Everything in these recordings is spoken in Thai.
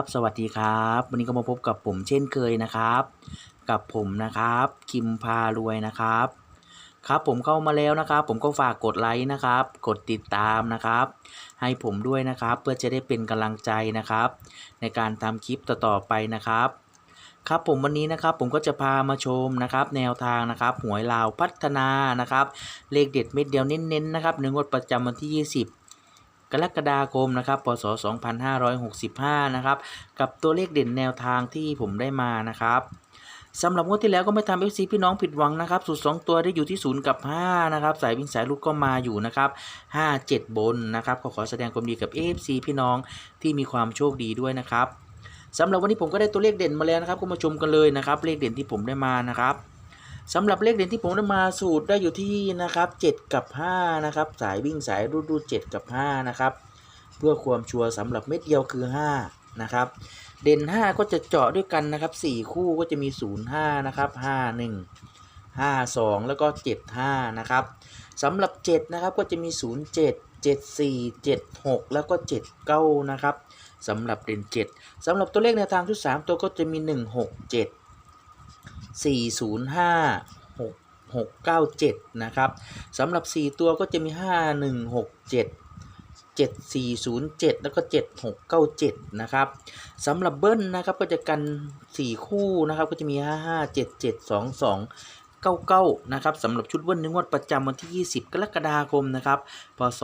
บสวัสดีครับ วันนี้ก็มาพบกับผมเช่นเคยนะครับ กับผมนะครับ คิมพารวยนะครับ ครับผมเข้ามาแล้วนะครับ ผมก็ฝากกดไลค์นะครับ กดติดตามนะครับ ให้ผมด้วยนะครับ เพื่อจะได้เป็นกำลังใจนะครับ ในการทำคลิปต่อๆไปนะครับ ครับผมวันนี้นะครับ ผมก็จะพามาชมนะครับ แนวทางนะครับหวยลาวพัฒนานะครับ เลขเด็ดเม็ดเดียวเน้นๆนะครับในงวดประจำวันที่ 20 กรกฎาคมนะครับพศ 2565 นะครับ กับตัวเลขเด่นแนวทางที่ผมได้มานะครับสำหรับงวดที่แล้วก็ไม่ทำ FC พี่น้องผิดหวังนะครับสูตร2ตัวได้อยู่ที่ 0 กับ 5 นะครับ สายวิ่งสายลุดก็มาอยู่นะครับ 5 7 บนนะครับก็ขอแสดงความดีกับ FC พี่น้องที่มีความโชคดีด้วยนะครับสำหรับวันนี้ผมก็ได้ตัวเลขเด่นมาแล้วนะครับก็มาชมกันเลยนะครับ เลขเด่นที่ผมได้มานะครับ สำหรับเลขเด่นที่ผมได้มาสูตรได้อยู่ที่นะครับ 7 กับ 5 นะครับ สายวิ่งสายรูดรูด7กับ 5 นะครับ เพื่อความชัวร์สำหรับเม็ดเดียวคือ 5 นะครับ เด่น 5 ก็จะเจาะด้วยกันนะครับ 4 คู่ก็จะมี 0 5 นะครับ 5 1 5 2 แล้วก็ 7 5 นะครับสำหรับ 7 นะครับก็จะมี 0 7 7 4 7 6 แล้วก็ 7 9 นะครับสำหรับเด่น 7สำหรับตัวเลขแนทางชุด3ตัวก็จะมี 1 6 7 4 0 5 6 6 9 7 นะครับสำหรับ 4 ตัวก็จะมี 5 1 6 7 7407 แล้วก็ 7697 นะครับสำหรับเบิ้ลนะครับก็จะกัน 4 คู่นะครับก็จะมี 55 77 22 99 นะครับสำหรับชุดเบิ้ลในงวดประจำวันที่ 20 กรกฎาคมนะครับพศ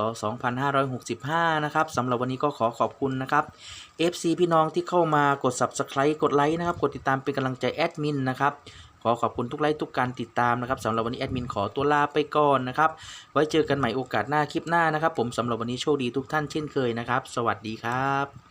2565 นะครับสำหรับวันนี้ก็ขอขอบคุณนะครับ FC พี่น้องที่เข้ามากด Subscribe กดไลค์นะครับ กดติดตามเป็นกำลังใจแอดมินนะครับ ขอขอบคุณทุกไลค์ทุกการติดตามนะครับสำหรับวันนี้แอดมินขอตัวลาไปก่อนนะครับ ไว้เจอกันใหม่โอกาสหน้าคลิปหน้านะครับ ผมสำหรับวันนี้โชคดีทุกท่านเช่นเคยนะครับ สวัสดีครับ